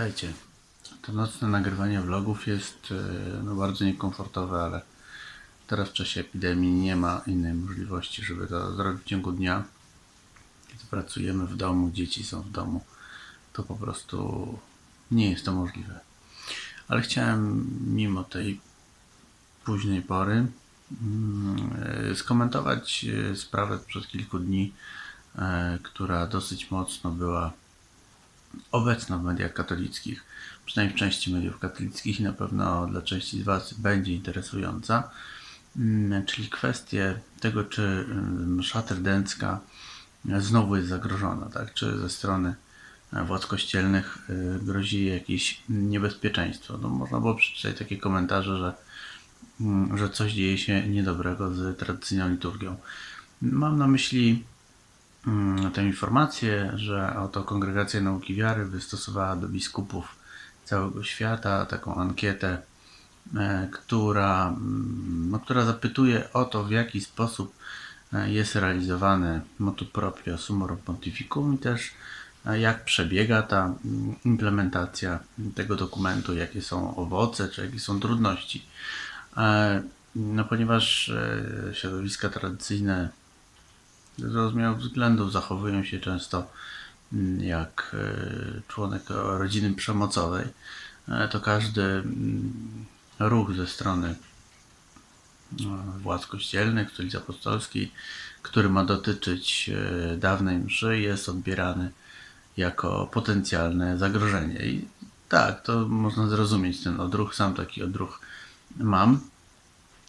Witajcie. To nocne nagrywanie vlogów jest e, no, bardzo niekomfortowe, ale teraz w czasie epidemii nie ma innej możliwości, żeby to zrobić w ciągu dnia. Kiedy pracujemy w domu, dzieci są w domu, to po prostu nie jest to możliwe. Ale chciałem mimo tej późnej pory mm, e, skomentować e, sprawę sprzed kilku dni, która dosyć mocno była obecna w mediach katolickich, przynajmniej w części mediów katolickich i na pewno dla części z Was będzie interesująca, Mm, czyli kwestię tego, czy mm, msza trydencka znowu jest zagrożona, tak? czy ze strony e, władz kościelnych y, grozi jakieś niebezpieczeństwo. No, można było przeczytać takie komentarze, że, mm, że coś dzieje się niedobrego z tradycyjną liturgią. Mam na myśli tę informację, że oto Kongregacja Nauki Wiary wystosowała do biskupów całego świata taką ankietę, e, która, mm, no, która zapytuje o to, w jaki sposób e, jest realizowany motu proprio Summorum Pontificum i też e, jak przebiega ta mm, implementacja tego dokumentu, jakie są owoce, czy jakie są trudności. No, ponieważ środowiska tradycyjne zrozumiałych względów zachowują się często mm, jak e, członek rodziny przemocowej, e, to każdy mm, ruch ze strony e, władz kościelnych, stolicy apostolskiej, który ma dotyczyć dawnej mszy, jest odbierany jako potencjalne zagrożenie. I tak, to można zrozumieć ten odruch, sam taki odruch mam.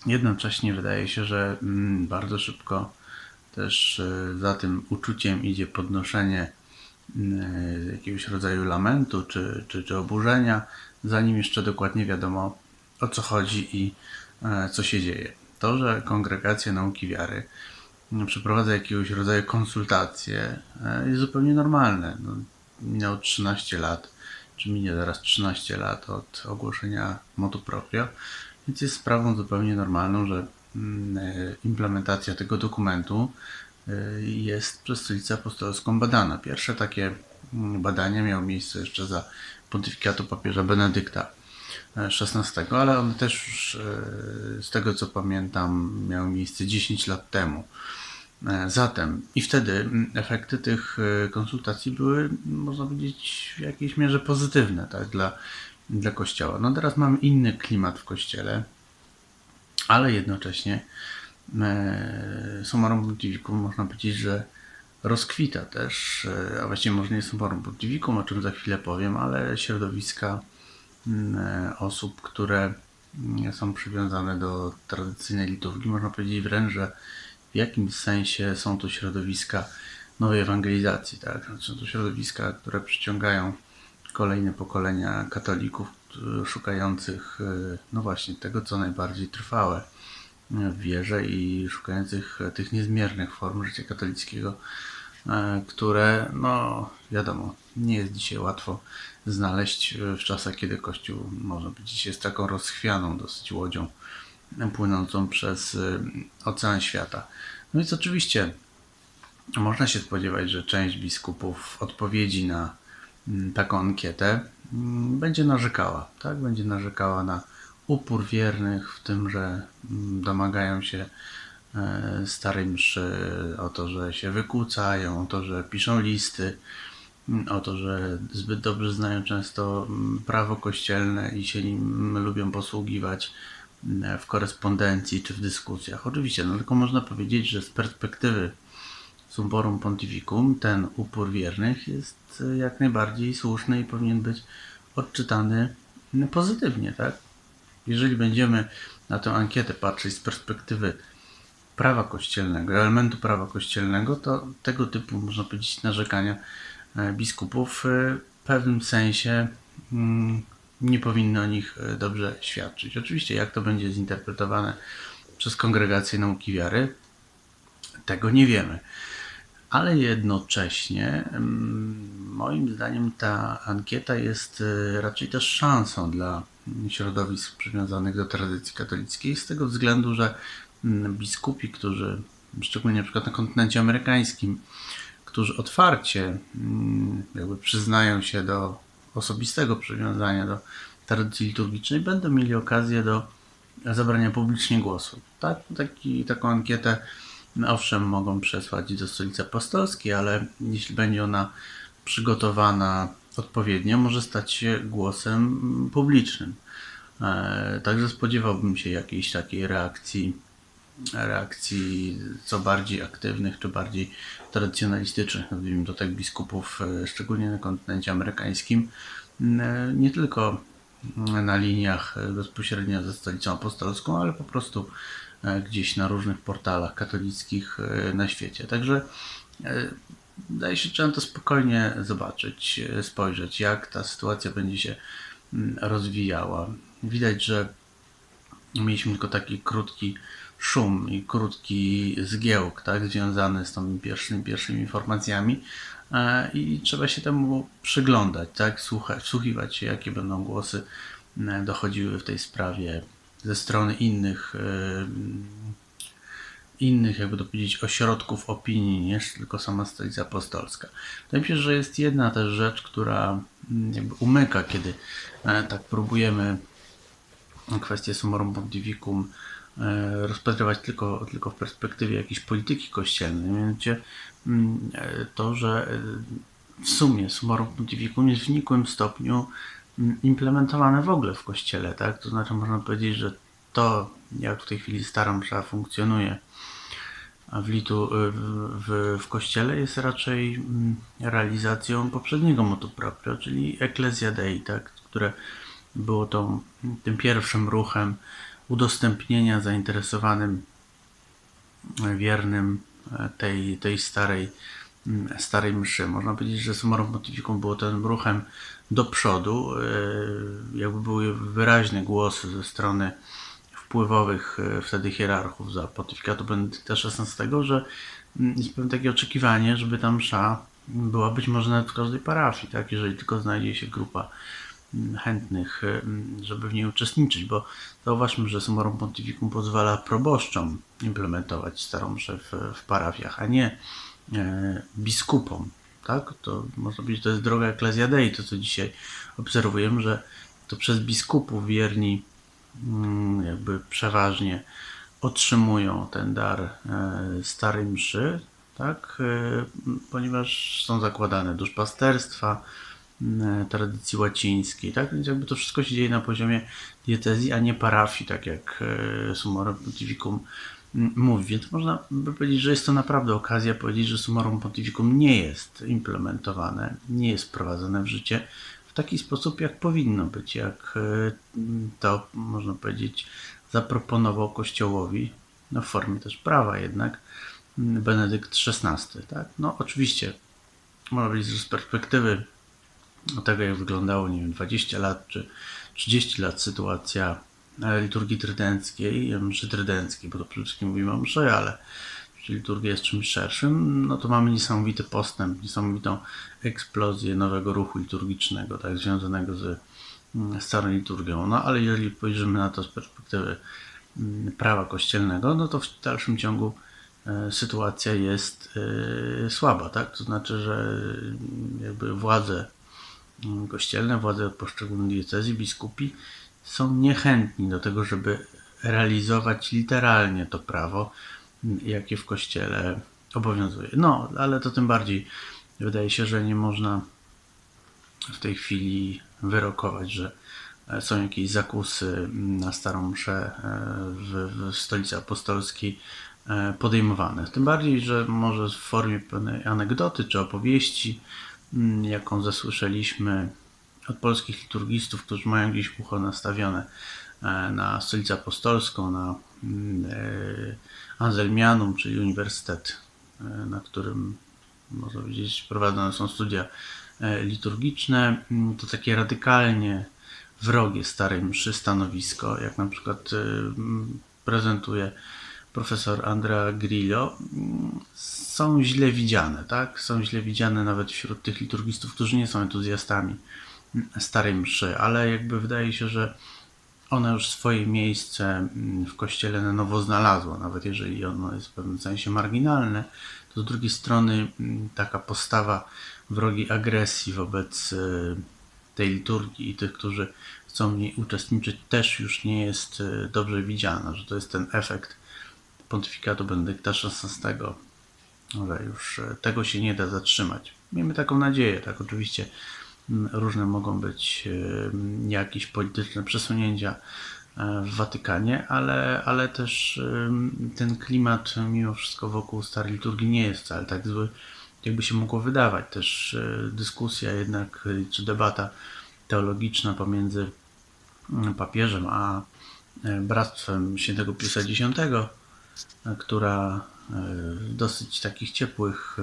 Jednocześnie wydaje się, że mm, bardzo szybko też e, za tym uczuciem idzie podnoszenie mm, jakiegoś rodzaju lamentu czy, czy, czy oburzenia, zanim jeszcze dokładnie wiadomo o co chodzi i e, co się dzieje. To, że Kongregacja Nauki Wiary mm, przeprowadza jakiegoś rodzaju konsultacje e, jest zupełnie normalne. No, minęło 13 lat, czy minie zaraz 13 lat od ogłoszenia motu proprio, więc jest sprawą zupełnie normalną, że e, implementacja tego dokumentu e, jest przez Stolicę Apostolską badana. Pierwsze takie mm, badania miały miejsce jeszcze za pontyfikatu papieża Benedykta XVI, ale one też już, e, z tego co pamiętam miały miejsce 10 lat temu. E, Zatem i wtedy mm, efekty tych e, konsultacji były, można powiedzieć, w jakiejś mierze pozytywne tak, dla, dla Kościoła. No teraz mamy inny klimat w Kościele, ale jednocześnie e, Summorum Pontificum można powiedzieć, że rozkwita też, e, a właściwie może nie Summorum Pontificum, o czym za chwilę powiem, ale środowiska mm, e, osób, które mm, są przywiązane do tradycyjnej liturgii. Można powiedzieć wręcz, że w jakimś sensie są to środowiska nowej ewangelizacji, tak? Znaczy to środowiska, które przyciągają kolejne pokolenia katolików szukających, e, no właśnie, tego, co najbardziej trwałe w wierze i szukających tych niezmiernych form życia katolickiego, e, które, no wiadomo, nie jest dzisiaj łatwo znaleźć w czasach, kiedy Kościół, można powiedzieć, jest taką rozchwianą dosyć łodzią płynącą przez ocean świata. No więc oczywiście można się spodziewać, że część biskupów odpowiedzi na taką ankietę będzie narzekała, tak? Będzie narzekała na upór wiernych w tym, że mm, domagają się e, starej mszy, o to, że się wykłócają, o to, że piszą listy, mm, o to, że zbyt dobrze znają często mm, prawo kościelne i się nim lubią posługiwać mm, w korespondencji czy w dyskusjach. Oczywiście, no tylko można powiedzieć, że z perspektywy Summorum Pontificum ten upór wiernych jest e, jak najbardziej słuszny i powinien być odczytany pozytywnie, tak? Jeżeli będziemy na tę ankietę patrzeć z perspektywy prawa kościelnego, elementu prawa kościelnego, to tego typu, można powiedzieć, narzekania e, biskupów e, w pewnym sensie mm, nie powinny o nich e, dobrze świadczyć. Oczywiście, jak to będzie zinterpretowane przez Kongregację Nauki Wiary, tego nie wiemy. Ale jednocześnie, mm, moim zdaniem, ta ankieta jest e, raczej też szansą dla środowisk przywiązanych do tradycji katolickiej, z tego względu, że mm, biskupi, którzy, szczególnie na przykład na kontynencie amerykańskim, którzy otwarcie mm, jakby przyznają się do osobistego przywiązania do tradycji liturgicznej, będą mieli okazję do zabrania publicznie głosu. Tak, taki, taką ankietę owszem mogą przesłać do stolicy apostolskiej, ale jeśli będzie ona przygotowana odpowiednio, może stać się głosem publicznym. E, Także spodziewałbym się jakiejś takiej reakcji, reakcji co bardziej aktywnych, czy bardziej tradycjonalistycznych, nazwijmy to tak, biskupów, e, szczególnie na kontynencie amerykańskim, e, nie tylko na liniach bezpośrednio ze stolicą apostolską, ale po prostu gdzieś na różnych portalach katolickich e, na świecie. Także e, Wydaje się, trzeba to spokojnie zobaczyć, e, spojrzeć, jak ta sytuacja będzie się mm, rozwijała. Widać, że mieliśmy tylko taki krótki szum i krótki zgiełk, tak, związany z tymi pierwszymi, pierwszymi informacjami e, i trzeba się temu przyglądać, tak, słuchać, wsłuchiwać się, jakie będą głosy e, dochodziły w tej sprawie ze strony innych e, innych, jakby to powiedzieć, ośrodków opinii niż tylko sama stolica apostolska. Wydaje mi się, że jest jedna też rzecz, która mm, jakby umyka, kiedy e, tak próbujemy kwestię summorum pontificum e, rozpatrywać tylko, tylko w perspektywie jakiejś polityki kościelnej, mianowicie mm, to, że w sumie summorum pontificum jest w nikłym stopniu implementowane w ogóle w kościele, tak? To znaczy można powiedzieć, że to, jak w tej chwili stara msza funkcjonuje w, litu, w, w, w kościele, jest raczej mm, realizacją poprzedniego motu proprio, czyli Ecclesia Dei, tak? które było tą, tym pierwszym ruchem udostępnienia zainteresowanym wiernym e, tej, tej starej, starej mszy. Można powiedzieć, że Summorum Pontificum było tym ruchem do przodu. e, Jakby były wyraźne głosy ze strony wpływowych e, wtedy hierarchów za pontyfikatu Benedykta XVI, że mm, jest pewne takie oczekiwanie, żeby ta msza była być może nawet w każdej parafii, tak? jeżeli tylko znajdzie się grupa mm, chętnych, mm, żeby w niej uczestniczyć, bo zauważmy, że Summorum Pontificum pozwala proboszczom implementować starą mszę w, w parafiach, a nie e, biskupom. Tak? To można powiedzieć, to jest droga Ecclesia Dei, to co dzisiaj obserwujemy, że to przez biskupów wierni mm, jakby przeważnie otrzymują ten dar e, starej mszy, tak? E, ponieważ są zakładane duszpasterstwa, tradycji łacińskiej, tak? Więc jakby to wszystko się dzieje na poziomie diecezji, a nie parafii, tak jak e, Summorum Pontificum mówi. Więc można by powiedzieć, że jest to naprawdę okazja powiedzieć, że Summorum Pontificum nie jest implementowane, nie jest wprowadzone w życie w taki sposób, jak powinno być, jak e, to, można powiedzieć, zaproponował Kościołowi, no w formie też prawa jednak, Benedykt XVI, tak? No oczywiście, można powiedzieć, że z perspektywy tego, jak wyglądało, nie wiem, 20 lat czy 30 lat sytuacja liturgii trydenckiej, mszy trydenckiej, bo to przede wszystkim mówimy o mszy, ale liturgia jest czymś szerszym, no to mamy niesamowity postęp, niesamowitą eksplozję nowego ruchu liturgicznego, tak, związanego z, mm, starą liturgią. No ale jeżeli spojrzymy na to z perspektywy mm, prawa kościelnego, no to w dalszym ciągu e, sytuacja jest e, słaba, tak? To znaczy, że mm, jakby władze kościelne, władze poszczególnych diecezji, biskupi są niechętni do tego, żeby realizować literalnie to prawo, jakie w kościele obowiązuje. No, ale to tym bardziej wydaje się, że nie można w tej chwili wyrokować, że są jakieś zakusy na starą mszę e, w, w stolicy apostolskiej e, podejmowane. Tym bardziej, że może w formie pewnej anegdoty czy opowieści, jaką zasłyszeliśmy od polskich liturgistów, którzy mają gdzieś ucho nastawione e, na stolicę apostolską, na mm, e, Anselmianum, czyli uniwersytet, e, na którym można powiedzieć prowadzone są studia liturgiczne, Mm, to takie radykalnie wrogie starej mszy stanowisko, jak na przykład e, m, prezentuje profesor Andrea Grillo, mm, są źle widziane, tak? Są źle widziane nawet wśród tych liturgistów, którzy nie są entuzjastami. mm, starej mszy, ale jakby wydaje się, że ona już swoje miejsce mm, w kościele na nowo znalazła, nawet jeżeli ono jest w pewnym sensie marginalne, to z drugiej strony mm, taka postawa wrogiej agresji wobec y, tej liturgii i tych, którzy chcą w niej uczestniczyć, też już nie jest e, dobrze widziana, że to jest ten efekt pontyfikatu Benedykta XVI, że już e, tego się nie da zatrzymać. Miejmy taką nadzieję, tak oczywiście różne mogą być jakieś polityczne przesunięcia e, w Watykanie, ale, ale też ten klimat mimo wszystko wokół starej liturgii nie jest wcale tak zły, jakby się mogło wydawać. Też e, dyskusja jednak, e, czy debata teologiczna pomiędzy mm, papieżem a bractwem świętego Piusa X, która w dosyć takich ciepłych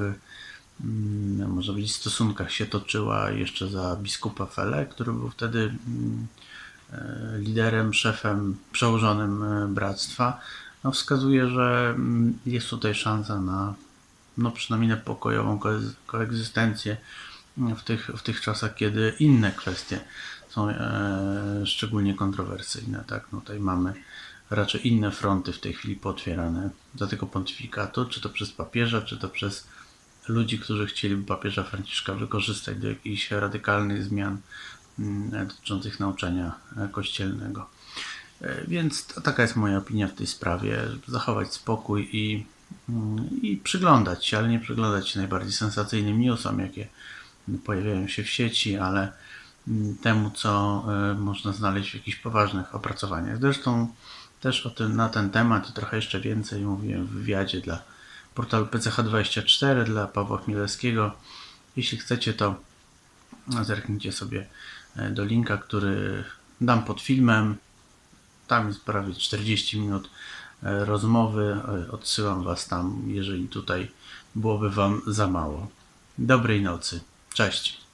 mm, można powiedzieć, stosunkach się toczyła jeszcze za biskupa Fele, który był wtedy mm, e, liderem, szefem, przełożonym e, bractwa, no wskazuje, że mm, jest tutaj szansa na no przynajmniej na pokojową koegzystencję w tych, w tych czasach, kiedy inne kwestie są e, szczególnie kontrowersyjne. Tak? No tutaj mamy raczej inne fronty w tej chwili pootwierane do tego pontyfikatu, czy to przez papieża, czy to przez ludzi, którzy chcieliby papieża Franciszka wykorzystać do jakichś radykalnych zmian mm, dotyczących nauczania e, kościelnego. E, Więc to, taka jest moja opinia w tej sprawie, zachować spokój i, mm, i przyglądać się, ale nie przyglądać się najbardziej sensacyjnym newsom, jakie pojawiają się w sieci, ale mm, temu, co e, można znaleźć w jakichś poważnych opracowaniach. Zresztą też o tym, na ten temat i trochę jeszcze więcej mówiłem w wywiadzie dla portalu PCH24 dla Pawła Chmielewskiego. Jeśli chcecie, to zerknijcie sobie e, do linka, który dam pod filmem. Tam jest prawie 40 minut e, rozmowy. E, Odsyłam Was tam, jeżeli tutaj byłoby Wam za mało. Dobrej nocy. Cześć.